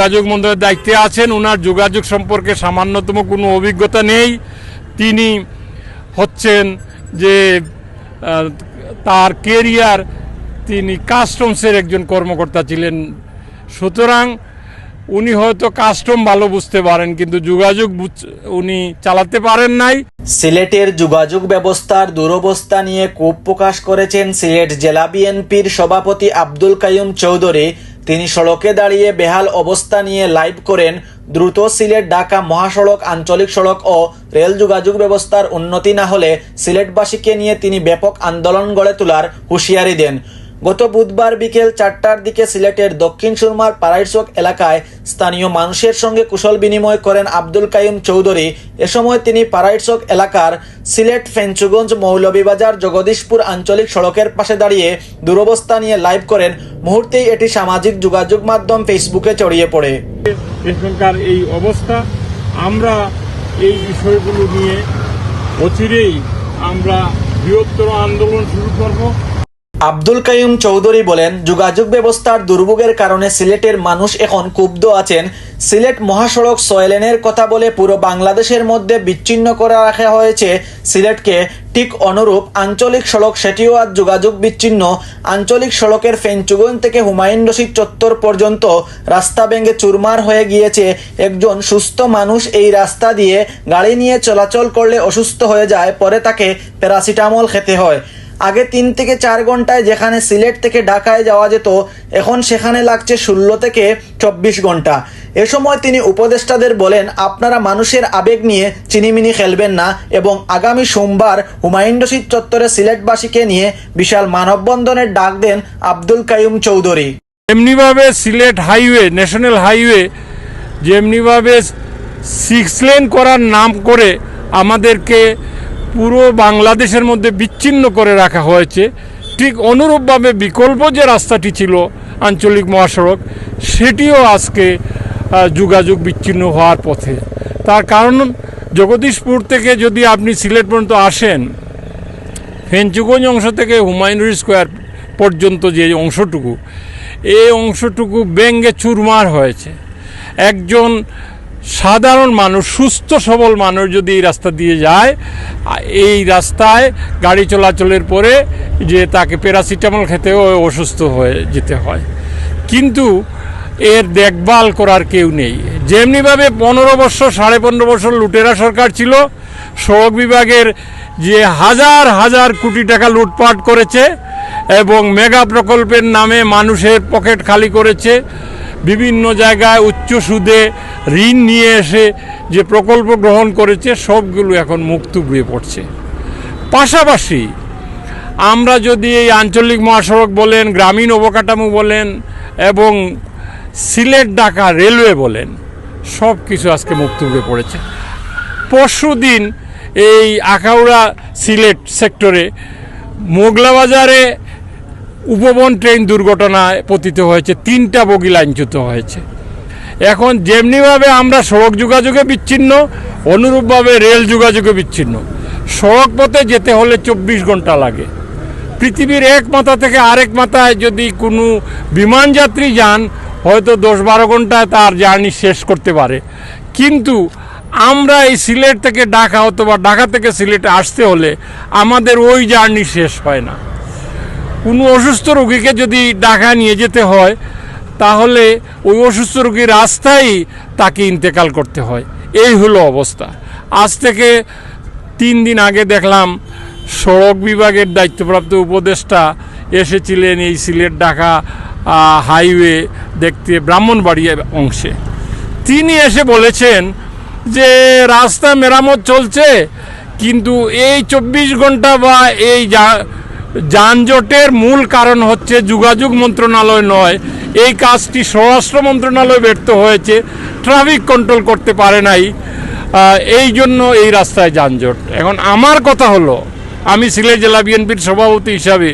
যোগাযোগ মন্ত্রণালয়ের দায়িত্বে আছেন। ওনার যোগাযোগ সম্পর্কে সামান্যতম কোনো অভিজ্ঞতা নেই। তিনি হচ্ছেন যে তার কেরিয়ার তিনি কাস্টমসের একজন কর্মকর্তা ছিলেন। সুতরাং উনি হয়তো কাস্টম ভালো বুঝতে পারেন, কিন্তু যোগাযোগ উনি চালাতে পারেন নাই। সিলেটের যোগাযোগ ব্যবস্থার দুরবস্থা নিয়ে ক্ষোভ প্রকাশ করেছেন সিলেট জেলা বিএনপির সভাপতি আব্দুল কাইয়ুম চৌধুরী। তিনি সড়কে দাঁড়িয়ে বেহাল অবস্থা নিয়ে লাইভ করেন দ্রুত সিলেট ঢাকা মহাসড়ক, আঞ্চলিক সড়ক ও রেল যোগাযোগ ব্যবস্থার উন্নতি না হলে সিলেটবাসীকে নিয়ে তিনি ব্যাপক আন্দোলন গড়ে তোলার হুঁশিয়ারি দেন। গত বুধবার বিকেল চারটার দিকে সিলেটের দক্ষিণ সুরমার পাড়াইচক এলাকায় স্থানীয় মানুষের সঙ্গে কুশল বিনিময় করেন আব্দুল কাইম চৌধুরী। এ সময় তিনি পাড়াইচক এলাকার সিলেট ফেঞ্চুগঞ্জ মৌলভীবাজার জগদীশপুর আঞ্চলিক সড়কের পাশে দাঁড়িয়ে দুরবস্থা নিয়ে লাইভ করেন। মুহূর্তেই এটি সামাজিক যোগাযোগ মাধ্যম ফেসবুকে ছড়িয়ে পড়ে। এই অবস্থা, আমরা এই বিষয়গুলো নিয়ে অচিরেই আমরা বৃহত্তর আন্দোলন শুরু করব। আব্দুল কাইম চৌধুরী বলেন, যোগাযোগ ব্যবস্থার দুর্ভোগের কারণে সিলেটের মানুষ এখন ক্ষুব্ধ আছেন। সিলেট মহাসড়ক সয়লেনের কথা বলে পুরো বাংলাদেশের মধ্যে বিচ্ছিন্ন করে রাখা হয়েছে সিলেটকে। ঠিক অনুরূপ আঞ্চলিক সড়ক সেটিও আজ যোগাযোগ বিচ্ছিন্ন। আঞ্চলিক সড়কের ফেঞ্চুগঞ্জ থেকে হুমায়ুন রশিদ চত্বর পর্যন্ত রাস্তা ভেঙে চুরমার হয়ে গিয়েছে। একজন সুস্থ মানুষ এই রাস্তা দিয়ে গাড়ি নিয়ে চলাচল করলে অসুস্থ হয়ে যায়, পরে তাকে প্যারাসিটামল খেতে হয়। আগে তিন থেকে চার ঘন্টায় যেখানে সিলেট থেকে ঢাকায় যাওয়া যেত, এখন সেখানে লাগছে ষোলো থেকে চব্বিশ ঘণ্টা। এ সময় তিনি উপদেষ্টাদের বলেন, আপনারা মানুষের আবেগ নিয়ে চিনিমিনি খেলবেন না এবং আগামী সোমবার হুমায়ুন রশিদ চত্বরে সিলেটবাসীকে নিয়ে বিশাল মানববন্ধনের ডাক দেন আব্দুল কাইম চৌধুরী। এমনিভাবে সিলেট হাইওয়ে, ন্যাশনাল হাইওয়ে, যেমনিভাবে সিক্স লেন করার নাম করে আমাদেরকে পুরো বাংলাদেশের মধ্যে বিচ্ছিন্ন করে রাখা হয়েছে। ঠিক অনুরূপভাবে বিকল্প যে রাস্তাটি ছিল আঞ্চলিক মহাসড়ক, সেটিও আজকে যোগাযোগ বিচ্ছিন্ন হওয়ার পথে। তার কারণ জগদীশপুর থেকে যদি আপনি সিলেট পর্যন্ত আসেন, ফেঞ্চুগঞ্জ অংশ থেকে হুমায়ুন স্কোয়ার পর্যন্ত যে অংশটুকু, এই অংশটুকু ব্যঙ্গে চুরমার হয়েছে। একজন সাধারণ মানুষ, সুস্থ, সবল মানুষ যদি এই রাস্তা দিয়ে যায়, এই রাস্তায় গাড়ি চলাচলের পরে যে তাকে প্যারাসিটামল খেতেও অসুস্থ হয়ে যেতে হয়। কিন্তু এর দেখভাল করার কেউ নেই। যেমনিভাবে পনেরো বছর, সাড়ে পনেরো বছর লুটেরা সরকার ছিল, সড়ক বিভাগের যে হাজার হাজার কোটি টাকা লুটপাট করেছে এবং মেগা প্রকল্পের নামে মানুষের পকেট খালি করেছে বিভিন্ন জায়গায় উচ্চ সুদে ঋণ নিয়ে এসে যে প্রকল্প গ্রহণ করেছে, সবগুলো এখন হয়ে পড়ছে। পাশাপাশি আমরা যদি এই আঞ্চলিক মহাসড়ক বলেন, গ্রামীণ অবকাঠামো বলেন এবং সিলেট, ঢাকা রেলওয়ে বলেন সব কিছু আজকে হয়ে পড়েছে। পরশু দিন এই আখাউড়া সিলেট সেক্টরে মোগলা বাজারে উপবন ট্রেন দুর্ঘটনায় পতিত হয়েছে, তিনটা বগি লাইনচ্যুত হয়েছে। এখন যেমনিভাবে আমরা সড়ক যোগাযোগে বিচ্ছিন্ন, অনুরূপভাবে রেল যোগাযোগে বিচ্ছিন্ন। সড়ক পথে যেতে হলে চব্বিশ ঘণ্টা লাগে। পৃথিবীর এক মাথা থেকে আরেক মাথায় যদি কোনো বিমান যাত্রী যান, হয়তো দশ বারো ঘন্টায় তার জার্নি শেষ করতে পারে। কিন্তু আমরা এই সিলেট থেকে ঢাকা অথবা ঢাকা থেকে সিলেটে আসতে হলে আমাদের ওই জার্নি শেষ হয় না। কোনো অসুস্থ রোগীকে যদি ঢাকা নিয়ে যেতে হয়, তাহলে ওই অসুস্থ রোগীর রাস্তায় তাকে ইন্তেকাল করতে হয়। এই হলো অবস্থা। আজ থেকে তিন দিন আগে দেখলাম সড়ক বিভাগের দায়িত্বপ্রাপ্ত উপদেষ্টা এসেছিলেন এই সিলেট ঢাকা হাইওয়ে দেখতে ব্রাহ্মণবাড়িয়া অংশে। তিনি এসে বলেছেন যে, রাস্তা মেরামত চলছে, কিন্তু এই চব্বিশ ঘণ্টা বা এই যা- যানজটের মূল কারণ হচ্ছে যোগাযোগ মন্ত্রণালয় নয়। এই কাজটি স্বরাষ্ট্র মন্ত্রণালয় ব্যর্থ হয়েছে, ট্রাফিক কন্ট্রোল করতে পারে নাই এই জন্য এই রাস্তায় যানজট। এখন আমার কথা হলো, আমি সিলেট জেলা বিএনপির সভাপতি হিসাবে,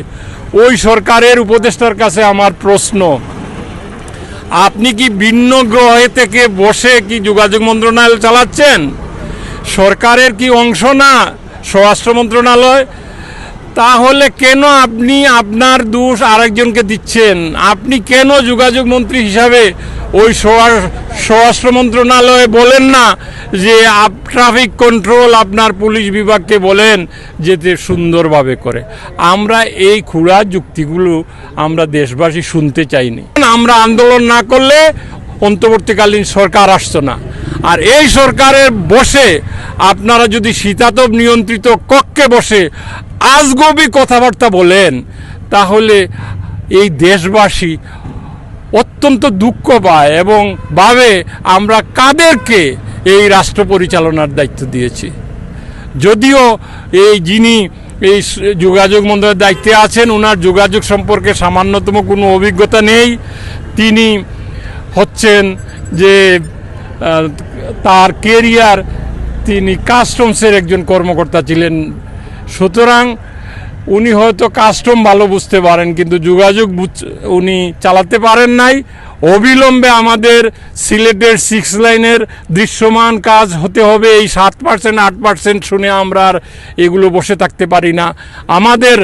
ওই সরকারের উপদেষ্টার কাছে আমার প্রশ্ন, আপনি কি ভিন্ন গ্রহে থেকে বসে কি যোগাযোগ মন্ত্রণালয় চালাচ্ছেন? সরকারের কি অংশ না? স্বরাষ্ট্র মন্ত্রণালয় তাহলে কেন আপনি আপনার দোষ আরেকজনকে দিচ্ছেন? আপনি কেন যোগাযোগ মন্ত্রী হিসাবে ওই স্বরাষ্ট্র মন্ত্রণালয়ে বলেন না যে ট্রাফিক কন্ট্রোল আপনার পুলিশ বিভাগকে বলেন যেতে সুন্দরভাবে করে? আমরা এই খুঁড়া যুক্তিগুলো আমরা দেশবাসী শুনতে চাইনি। আমরা আন্দোলন না করলে অন্তর্বর্তীকালীন সরকার আসতো না। আর এই সরকারের বসে আপনারা যদি শীতাতপ নিয়ন্ত্রিত কক্ষে বসে আজগবি কথাবার্তা বলেন, তাহলে এই দেশবাসী অত্যন্ত দুঃখ পায় এবং ভাবে আমরা কাদেরকে এই রাষ্ট্র পরিচালনার দায়িত্ব দিয়েছি। যদিও এই যিনি এই যোগাযোগ মন্ত্রণালয়ের দায়িত্বে আছেন ওনার যোগাযোগ সম্পর্কে সামান্যতম কোনো অভিজ্ঞতা নেই। তিনি হচ্ছেন যে তার কেরিয়ার তিনি কাস্টমসের একজন কর্মকর্তা ছিলেন সুতরাং উনি হয়তো কাস্টম ভালো বুঝতে পারেন, কিন্তু যোগাযোগ উনি চালাতে পারেন নাই। অবিলম্বে আমাদের সিলেটের সিক্স লাইনের দৃশ্যমান কাজ হতে হবে। এই সাত পার্সেন্ট, আট পার্সেন্ট শুনে আমরা আর এগুলো বসে থাকতে পারি না। আমাদের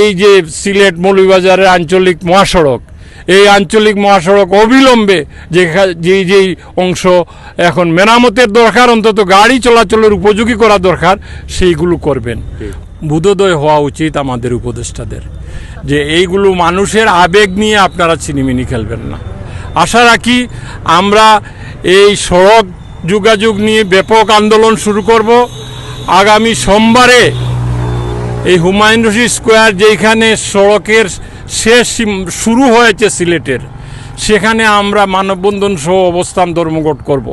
এই যে সিলেট মৌলভীবাজারের আঞ্চলিক মহাসড়ক এই আঞ্চলিক মহাসড়ক অবিলম্বে যে যেই যেই অংশ এখন মেরামতের দরকার, অন্তত গাড়ি চলাচলের উপযোগী করা দরকার, সেইগুলো করবেন। বুধোদয় হওয়া উচিত আমাদের উপদেষ্টাদের, যে এইগুলো মানুষের আবেগ নিয়ে আপনারা চিনিমিনি খেলবেন না। আশা রাখি আমরা এই সড়ক যোগাযোগ নিয়ে ব্যাপক আন্দোলন শুরু করব। আগামী সোমবারে এই হুমায়ুন রশিদ স্কোয়ার যেখানে সড়কের শেষ শুরু হয়েছে সিলেটের। সেখানে আমরা মানববন্ধন সহ অবস্থান ধর্মঘট করব।